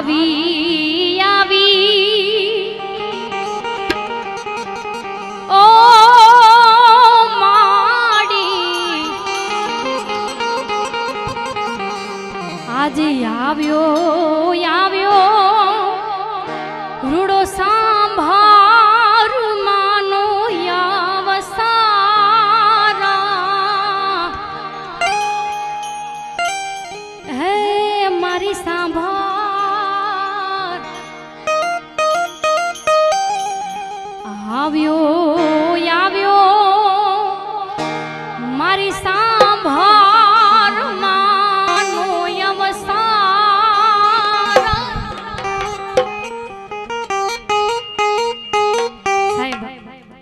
આવી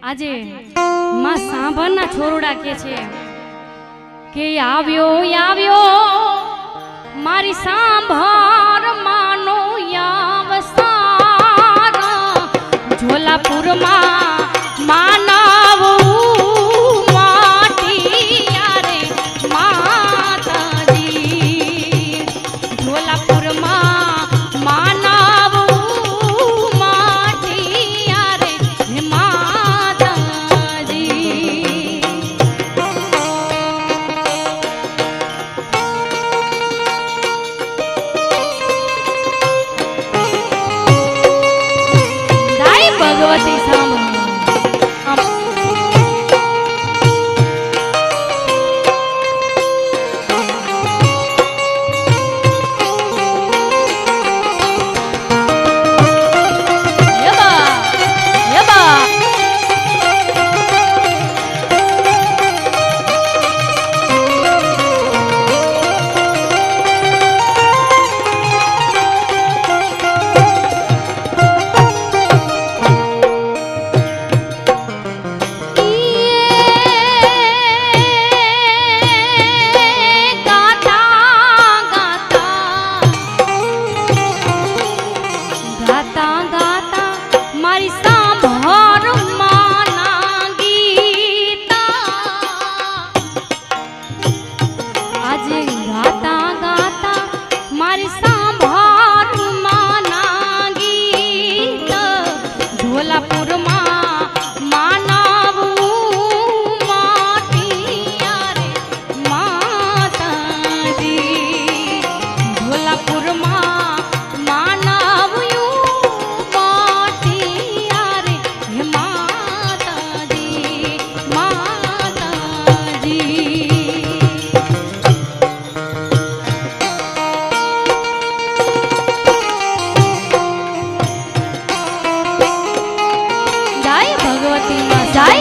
આજે માં સાંભળના છોરડા કે છે કે આવ્યો આવ્યો મારી સાંભાર માનો યાવસાર. ઝોલાપુરમાં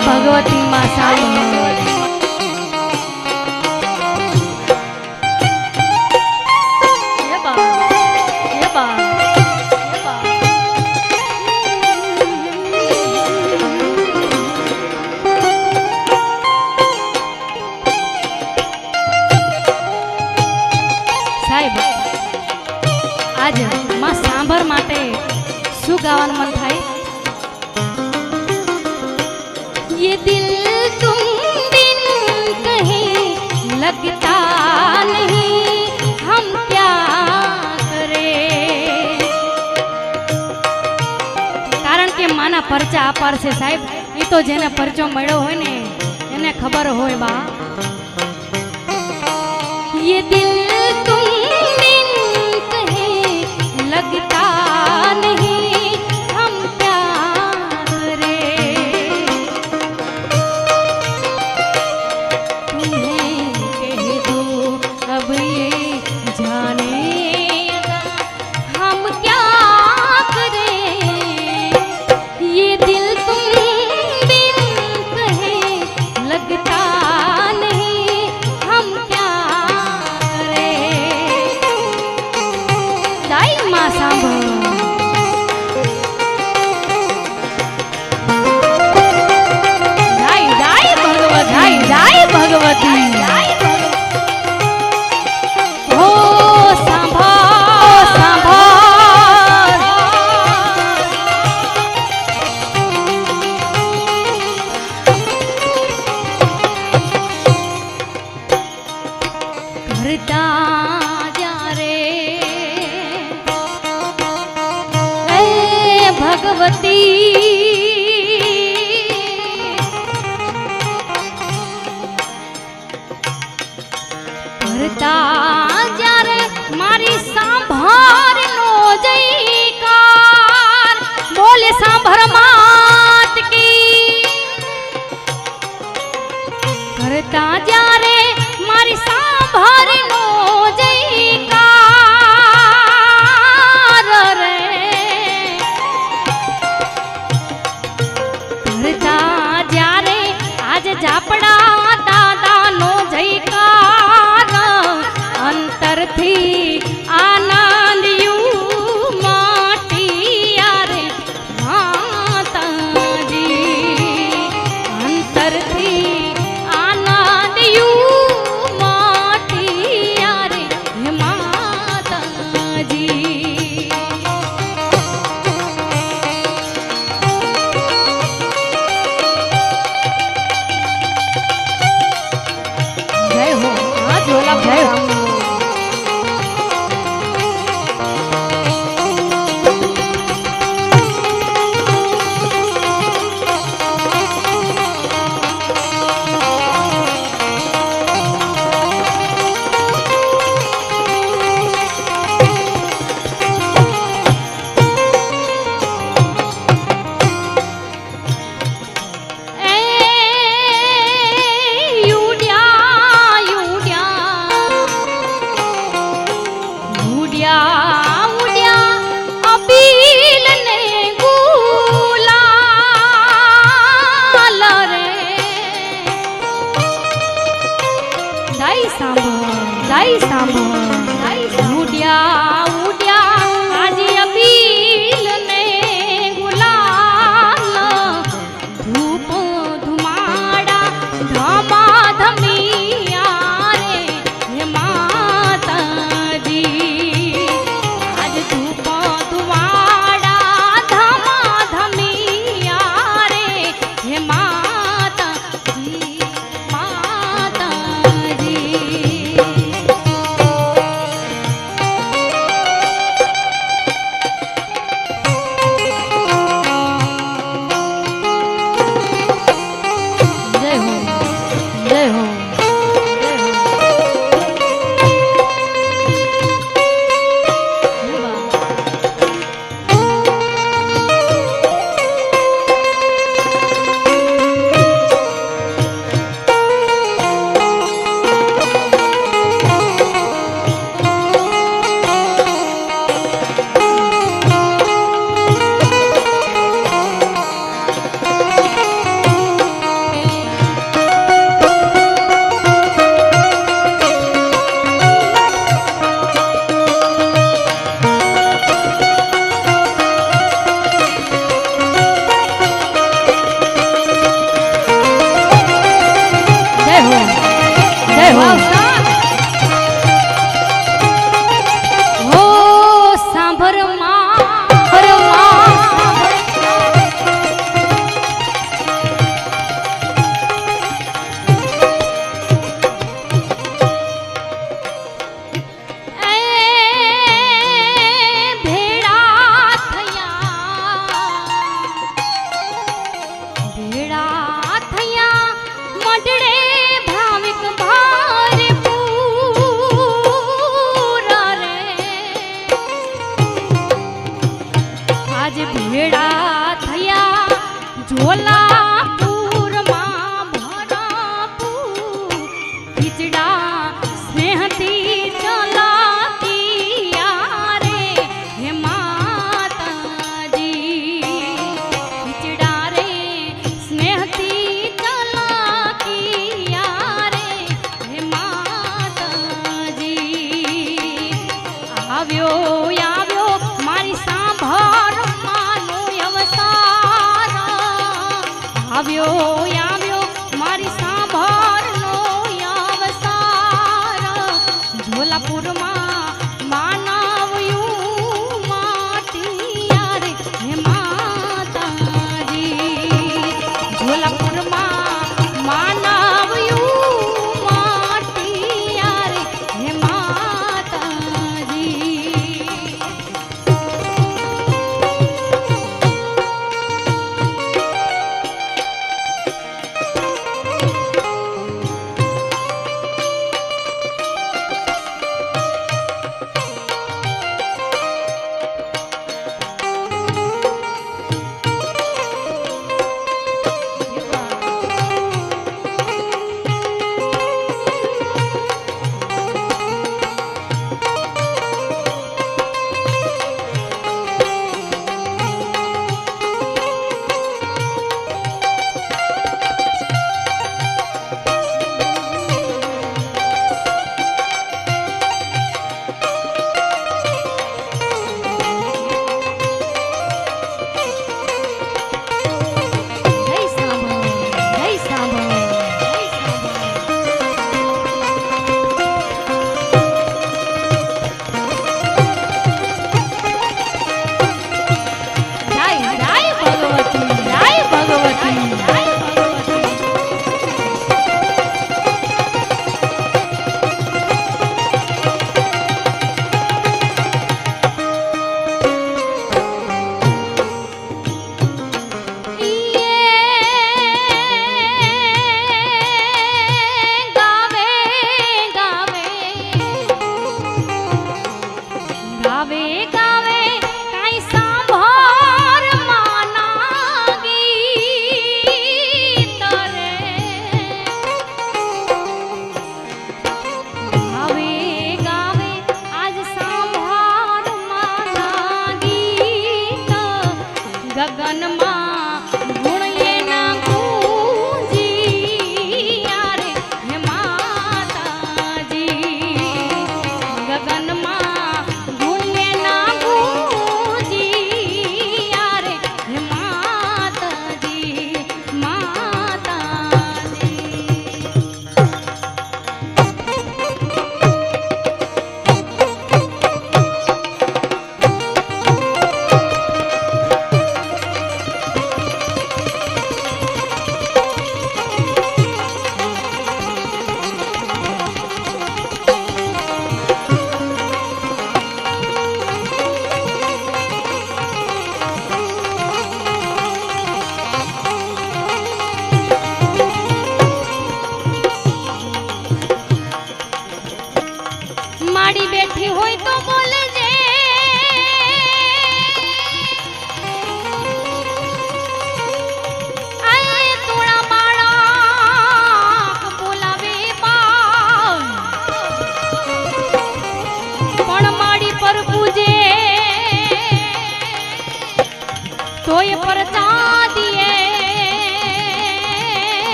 ભગવતી માં બા સાહેબ આજે માં સાંભળ માટે શું ગાવાનું મન થાય? ये दिल तुम बिन कहीं लगता नहीं हम क्या करें કારણ કે માના પરચા અપાર છે સાહેબ એ તો જેને પરચો મળ્યો હોય ને એને ખબર હોય બા ये दिल અંતરથી આનંદ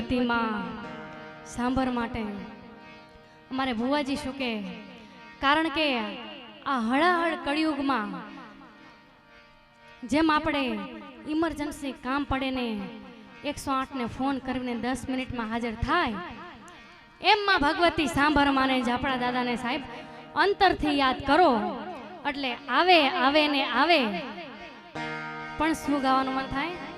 ભગવતી માં સાંભળ માટે. અમારે ભુવાજી શું કે? કારણ કે આ હળાહળ કળિયુગમાં જેમ આપણે ઇમરજન્સી કામ પડે ને એકસો આઠને ફોન કરીને દસ મિનિટમાં હાજર થાય એમમાં ભગવતી સાંભર માને જ આપણા દાદાને સાહેબ, અંતરથી યાદ કરો. એટલે આવે આવે ને આવે. પણ શું ગાવાનું મન થાય?